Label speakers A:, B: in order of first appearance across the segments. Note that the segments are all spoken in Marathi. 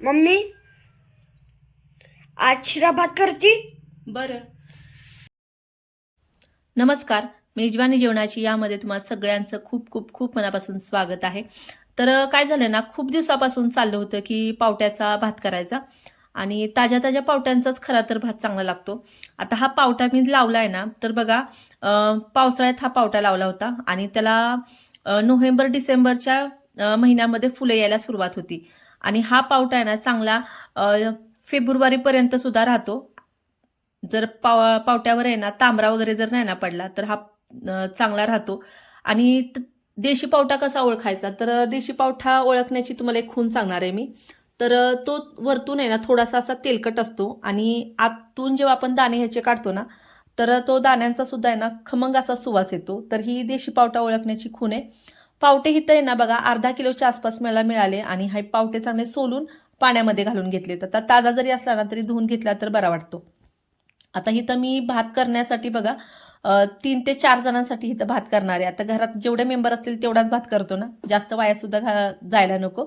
A: मम्मी? आज शिरा भात करती?
B: बरं. नमस्कार. मेजवानी जेवणाची यामध्ये तुम्हाला सगळ्यांचं खूप खूप खूप मनापासून स्वागत आहे. तर काय झालं ना खूप दिवसापासून चाललं होतं की पावट्याचा भात करायचा आणि ताज्या ताज्या पावट्यांचाच खरा तर भात चांगला लागतो. आता हा पावटा मी लावला आहे ना तर बघा पावसाळ्यात हा पावटा लावला होता आणि त्याला नोव्हेंबर डिसेंबरच्या महिन्यामध्ये फुलं यायला सुरुवात होती. आणि हा पावटा आहे ना चांगला फेब्रुवारीपर्यंत सुद्धा राहतो. जर पाव पावट्यावर आहे ना तांबरा वगैरे जर नाही ना पडला तर हा चांगला राहतो. आणि देशी पावटा कसा ओळखायचा? तर देशी पावठा ओळखण्याची तुम्हाला एक खून सांगणार आहे मी. तर तो वरतून आहे ना थोडासा असा तेलकट असतो आणि आतून जेव्हा आपण दाणे ह्याचे काढतो ना तर तो दाण्यांचा सुद्धा आहे ना खमंग असा सुवास येतो. तर ही देशी पावटा ओळखण्याची खून आहे. पावटे हिथं आहे ना बघा अर्धा किलोच्या आसपास मला मिळाले आणि हे पावटे चांगले सोलून पाण्यामध्ये घालून घेतले. तर आता ताजा जरी असला ना तरी धुवून घेतला तर बरा वाटतो. आता इथं मी भात करण्यासाठी बघा तीन ते चार जणांसाठी इथं भात करणार. आहे आता घरात जेवढे मेंबर असतील तेवढाच भात करतो ना. जास्त वायासुद्धा घा जायला नको.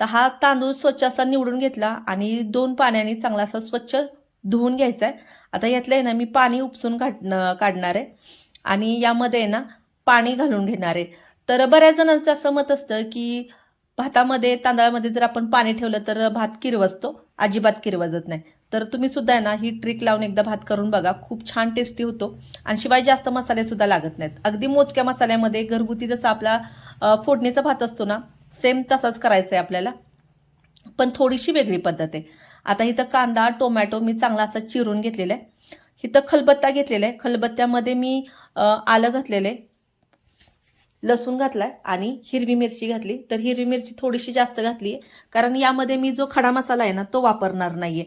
B: तर हा तांदूळ स्वच्छ असा निवडून घेतला आणि दोन पाण्याने चांगला असा स्वच्छ धुवून घ्यायचा आहे आता यातलं आहे ना मी पाणी उपसून काढ काढणार. आहे आणि यामध्ये आहे ना पाणी घालून घेणार. आहे तर बऱ्याच जणांचं असं मत असतं की भातामध्ये तांदळामध्ये जर आपण पाणी ठेवलं तर भात किरवजतो. अजिबात किरवजत नाही. तर तुम्ही सुद्धा आहे ना ही ट्रिक लावून एकदा भात करून बघा. खूप छान टेस्टी होतो. आणि शिवाय जास्त मसाले सुद्धा लागत नाहीत. अगदी मोजक्या मसाल्यामध्ये घरगुती जसा आपला फोडणीचा भात असतो ना सेम तसाच करायचा आहे आपल्याला. पण थोडीशी वेगळी पद्धत आहे. आता इथं कांदा टोमॅटो मी चांगला असा चिरून घेतलेला आहे. इथं खलबत्ता घेतलेला आहे. खलबत्त्यामध्ये मी आलं घातलेलं आहे. लसूण घातलाय आणि हिरवी मिरची घातली. तर हिरवी मिरची थोडीशी जास्त घातली कारण यामध्ये मी जो खडा मसाला आहे ना तो वापरणार नाहीये.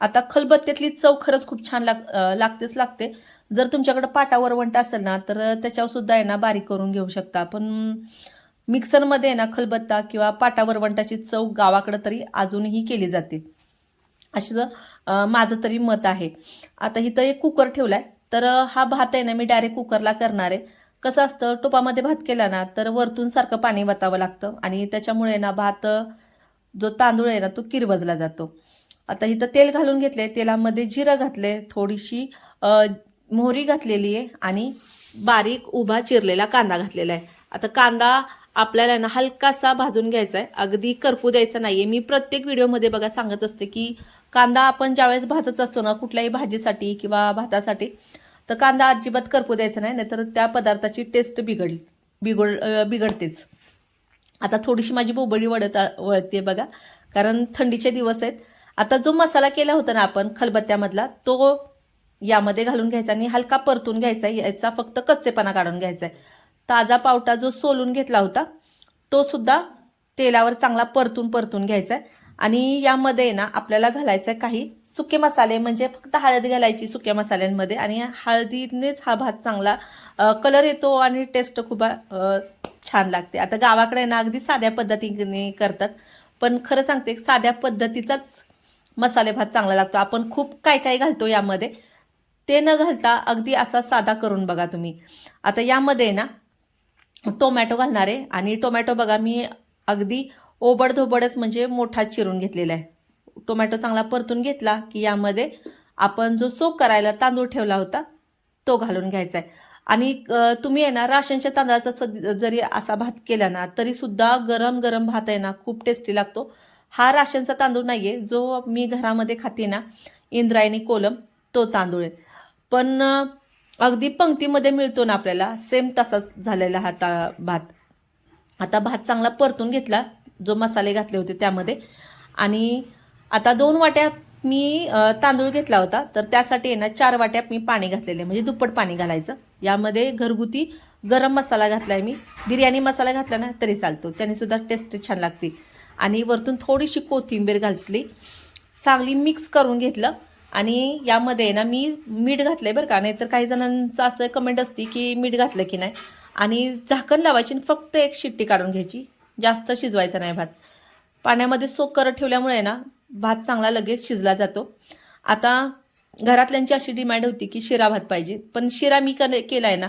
B: आता खलबत्त्यातली चव खरंच खूप छान लाग लागतेच लागते. जर तुमच्याकडे पाटा वंट असेल ना तर त्याच्यावर सुद्धा आहे ना बारीक करून घेऊ शकता. पण मिक्सरमध्ये आहे ना खलबत्ता किंवा पाटा वरवंटाची चव गावाकडे तरी अजूनही केली जाते. असं माझं तरी मत आहे. आता इथं एक कुकर ठेवलाय. तर हा भात आहे ना मी डायरेक्ट कुकरला करणार आहे. कसं असतं टोपामध्ये भात केला ना तर वरतून सारखं पाणी वतावं लागतं. आणि त्याच्यामुळे ना भात जो तांदूळ आहे ना तो किरवजला जातो. आता इथं तेल घालून घेतले तेलामध्ये जिरं घातले थोडीशी मोहरी घातलेली आहे आणि बारीक उभा चिरलेला कांदा घातलेला आहे. आता कांदा आपल्याला ना हलकासा भाजून घ्यायचा आहे. अगदी करपू द्यायचा नाहीये. मी प्रत्येक व्हिडिओमध्ये बघा सांगत असते की कांदा आपण ज्यावेळेस भाजत असतो ना कुठल्याही भाजीसाठी किंवा भातासाठी तर कांदा अजिबात करपू द्यायचा नाही नाहीतर त्या पदार्थाची टेस्ट बिघड बिघड बिघडतेच. आता थोडीशी माझी बोबडी वळत वळते बघा कारण थंडीचे दिवस आहेत. आता जो मसाला केला होता ना आपण खलबत्त्यामधला तो यामध्ये घालून घ्यायचा आणि हलका परतून घ्यायचा याचा फक्त कच्चेपणा काढून घ्यायचा आहे ताजा पावटा जो सोलून घेतला होता तो सुद्धा तेलावर चांगला परतून परतून घ्यायचा आहे आणि यामध्ये ना आपल्याला घालायचं आहे काही सुके मसाले म्हणजे फक्त हळद घालायची सुक्या मसाल्यांमध्ये आणि हळदीनेच हा भात चांगला कलर येतो आणि टेस्ट खूप छान लागते. आता गावाकडे ना अगदी साध्या पद्धतीने करतात पण खरं सांगते साध्या पद्धतीचाच मसाले भात चांगला लागतो. आपण खूप काय काय घालतो यामध्ये ते न घालता अगदी असा साधा करून बघा तुम्ही. आता यामध्ये ना टोमॅटो घालणार आहे आणि टोमॅटो बघा मी अगदी ओबडधोबडच म्हणजे मोठा चिरून घेतलेला आहे. टोमॅटो चांगला परतून घेतला की यामध्ये आपण जो सोक करायला तांदूळ ठेवला होता तो घालून घ्यायचा आहे आणि तुम्ही आहे ना राशनच्या तांदळाचा जरी असा भात केला ना तरी सुद्धा गरम गरम भात आहे ना खूप टेस्टी लागतो. हा राशनचा तांदूळ नाहीये जो मी घरामध्ये खाते ना इंद्रायणी कोलम तो तांदूळ आहे. पण अगदी पंक्तीमध्ये मिळतो ना आपल्याला सेम तसाच झालेला हा ता भात. आता भात चांगला परतून घेतला जो मसाले घातले होते त्यामध्ये. आणि आता दोन वाट्या मी तांदूळ घेतला होता तर त्यासाठी आहे ना चार वाट्या मी पाणी घातलेले म्हणजे दुप्पट पाणी घालायचं. यामध्ये घरगुती गरम मसाला घातलाय मी. बिर्याणी मसाला घातला ना तरी चालतो. त्याने सुद्धा टेस्ट छान लागते. आणि वरतून थोडीशी कोथिंबीर घातली. चांगली मिक्स करून घेतलं. आणि यामध्ये आहे ना मी मीठ घातलंय बरं का. नाही तर काही जणांचं असं कमेंट असते की मीठ घातलं की नाही. आणि झाकण लावायची आणि फक्त एक शिट्टी काढून घ्यायची. जास्त शिजवायचा नाही भात. पाण्यामध्ये सोक करत ठेवल्यामुळे ना भात चांगला लगेच शिजला जातो. आता घरातल्यांची अशी डिमांड होती की शिरा भात पाहिजे. पण शिरा मी कने केला आहे ना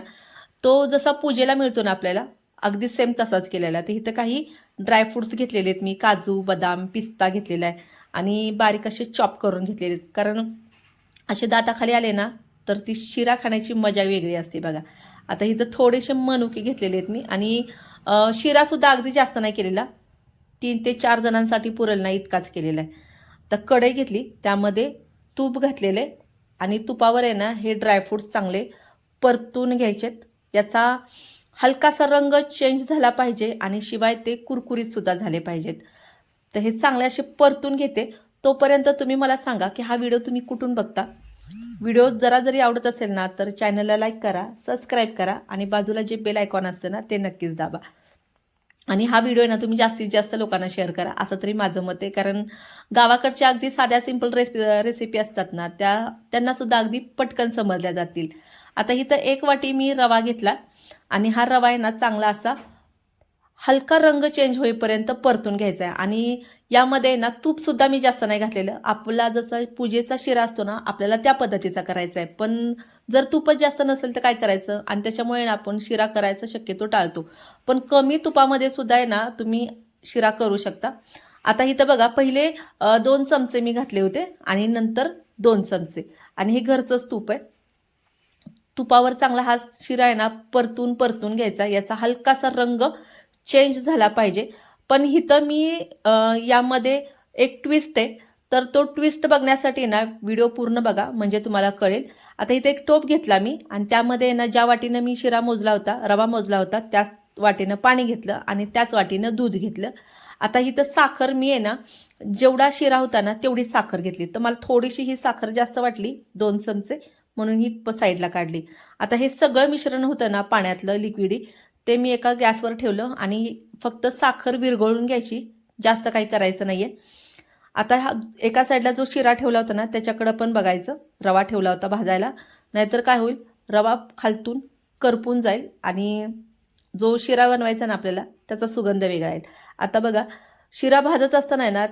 B: तो जसा पूजेला मिळतो ना आपल्याला अगदी सेम तसाच केलेला. तर इथं काही ड्रायफ्रुट्स घेतलेले आहेत मी. काजू बदाम पिस्ता घेतलेला आहे आणि बारीक असे चॉप करून घेतलेले आहेत. कारण असे दाताखाली आले ना तर ती शिरा खाण्याची मजा वेगळी असते बघा. आता इथं थोडेसे मनुके घेतलेले आहेत मी आणि शिरासुद्धा अगदी जास्त नाही केलेला. तीन ते चार जणांसाठी पुरेल नाही इतकाच केलेला आहे. तर कढई घेतली त्यामध्ये तूप घातलेले आणि तुपावर आहे ना हे ड्रायफ्रुट्स चांगले परतून घ्यायचेत. याचा हलकासा रंग चेंज झाला पाहिजे आणि शिवाय ते कुरकुरीतसुद्धा झाले पाहिजेत. तर हे चांगले असे परतून घेते. तोपर्यंत तुम्ही मला सांगा की हा व्हिडिओ तुम्ही कुठून बघता? व्हिडिओ जरा जरी आवडत असेल ना तर चॅनलला लाईक करा सबस्क्राईब करा आणि बाजूला जे बेल आयकॉन असतं ना ते नक्कीच दाबा. आणि हा व्हिडिओ आहे ना तुम्ही जास्तीत जास्त लोकांना शेअर करा. असं तरी माझं मत आहे. कारण गावाकडच्या अगदी साध्या सिंपल रेसिपी रेसिपी असतात ना त्या त्यांना सुद्धा अगदी पटकन समजल्या जातील. आता इथं एक वाटी मी रवा घेतला. आणि हा रवा आहे ना चांगला असा हलका रंग चेंज होईपर्यंत परतून घ्यायचा आहे आणि यामध्ये ना तूपसुद्धा मी जास्त नाही घातलेलं. आपला जसा पूजेचा शिरा असतो ना आपल्याला त्या पद्धतीचा करायचा आहे पण जर तूपच जास्त नसेल तर काय करायचं? आणि त्याच्यामुळे ना आपण शिरा करायचा शक्यतो टाळतो. पण कमी तुपामध्ये सुद्धा आहे ना तुम्ही शिरा करू शकता. आता इथं बघा पहिले दोन चमचे मी घातले होते आणि नंतर दोन चमचे. आणि हे घरचंच तूप आहे. तुपावर चांगला हा शिरा आहे ना परतून परतून घ्यायचा. याचा हलकासा रंग चेंज झाला पाहिजे. पण इथं मी यामध्ये एक ट्विस्ट आहे. तर तो ट्विस्ट बघण्यासाठी ना व्हिडिओ पूर्ण बघा म्हणजे तुम्हाला कळेल. आता इथे एक टोप घेतला मी आणि त्यामध्ये ना ज्या वाटीनं मी शिरा मोजला होता रवा मोजला होता त्याच वाटीनं पाणी घेतलं आणि त्याच वाटीनं दूध घेतलं. आता इथं साखर मी आहे ना जेवढा शिरा होता ना तेवढी साखर घेतली. तर मला थोडीशी ही साखर जास्त वाटली दोन चमचे म्हणून ही साईडला काढली. आता हे सगळं मिश्रण होतं ना पाण्यातलं लिक्विडी ते मी एका गॅसवर ठेवलं आणि फक्त साखर विरघळून घ्यायची. जास्त काही करायचं नाही आहे आता हा एका साईडला जो शिरा ठेवला होता ना त्याच्याकडं पण बघायचं. रवा ठेवला होता भाजायला. नाहीतर काय होईल रवा खालतून करपून जाईल आणि जो शिरा बनवायचा ना आपल्याला त्याचा सुगंध वेगळा येईल. आता बघा शिरा भाजत असताना आहे ना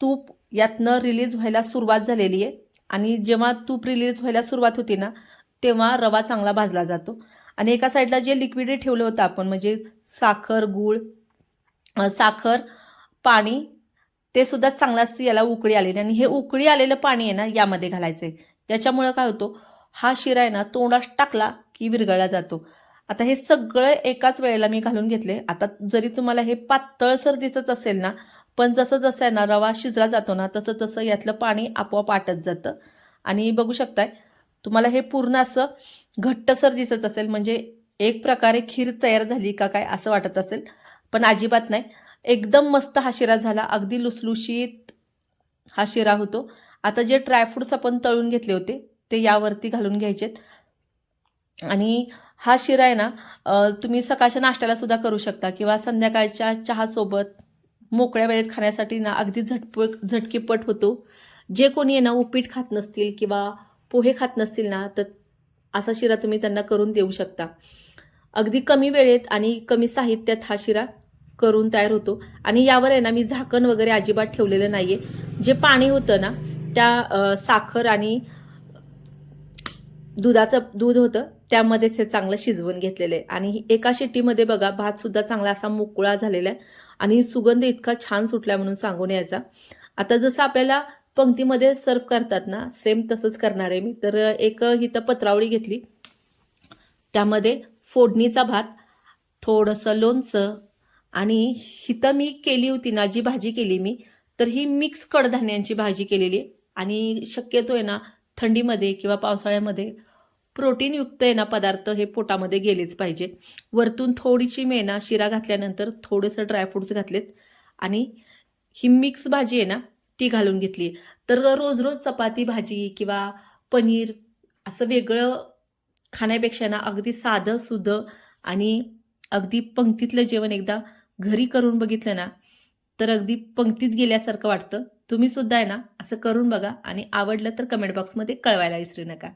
B: तूप यातनं रिलीज व्हायला सुरुवात झालेली आहे. आणि जेव्हा तूप रिलीज व्हायला सुरुवात होती ना तेव्हा रवा चांगला भाजला जातो. आणि एका साईडला जे लिक्विड ठेवलं होतं आपण म्हणजे साखर गूळ साखर पाणी ते सुद्धा चांगलाच याला उकळी आलेली. आणि हे उकळी आलेलं पाणी आहे ना यामध्ये घालायचं आहे याच्यामुळं काय होतो हा शिरा आहे ना तोंडात टाकला की विरघळला जातो. आता हे सगळं एकाच वेळेला मी घालून घेतले. आता जरी तुम्हाला हे पातळसर दिसत असेल ना पण जसं जसं आहे ना रवा शिजला जातो ना तसं तसं यातलं पाणी आपोआप आटत जातं. आणि बघू शकताय तुम्हाला हे पूर्ण असं घट्टसर दिसत असेल म्हणजे एक प्रकारे खीर तयार झाली का काय असं वाटत असेल. पण अजिबात नाही. एकदम मस्त हा शिरा झाला. अगदी लुसलुशीत हा शिरा होतो. आता जे ड्रायफ्रुट्स आपण तळून घेतले होते ते यावरती घालून घ्यायचेत आणि हा शिरा आहे ना तुम्ही सकाळच्या नाश्त्याला सुद्धा करू शकता किंवा संध्याकाळच्या चहासोबत मोकळ्या वेळेत खाण्यासाठी ना अगदी झटपट झटकीपट होतो. जे कोणी आहे ना उपीट खात नसतील किंवा पोहे खात नसतील ना तर असा शिरा तुम्ही त्यांना करून देऊ शकता. अगदी कमी वेळेत आणि कमी साहित्यात हा शिरा करून तयार होतो. आणि यावर आहे ना मी झाकण वगैरे अजिबात ठेवलेलं नाहीये. जे पाणी होतं ना त्या साखर आणि दुधाचं दूध होतं त्यामध्येच हे चांगलं शिजवून घेतलेलं आहे. आणि एका शिट्टीमध्ये बघा भात सुद्धा चांगला असा मोकळा झालेला आहे. आणि सुगंध इतका छान सुटला म्हणून सांगून यायचा. आता जसं आपल्याला पंक्तीमध्ये सर्व करतात ना सेम तसंच करणार आहे मी. तर एक इथं पत्रावळी घेतली. त्यामध्ये फोडणीचा भात थोडंसं लोणचं आणि हिथं मी केली होती ना जी भाजी केली मी तर ही मिक्स कडधान्यांची भाजी केलेली आहे. आणि शक्यतो आहे ना थंडीमध्ये किंवा पावसाळ्यामध्ये प्रोटीनयुक्त आहे ना पदार्थ हे पोटामध्ये गेलेच पाहिजे. वरतून थोडीशी मी ना शिरा घातल्यानंतर थोडंसं ड्रायफ्रूट्स घातलेत. आणि ही मिक्स भाजी आहे ना ती घालून घेतली. तर रोज रोज चपाती भाजी किंवा पनीर असं वेगळं खाण्यापेक्षा ना अगदी साधं सुधं आणि अगदी पंक्तीतलं जेवण एकदा घरी करून बघितलं ना तर अगदी पंक्तीत गेल्यासारखं वाटतं. तुम्ही सुद्धा आहे ना असं करून बघा आणि आवडलं तर कमेंट बॉक्समध्ये कळवायला विसरू नका.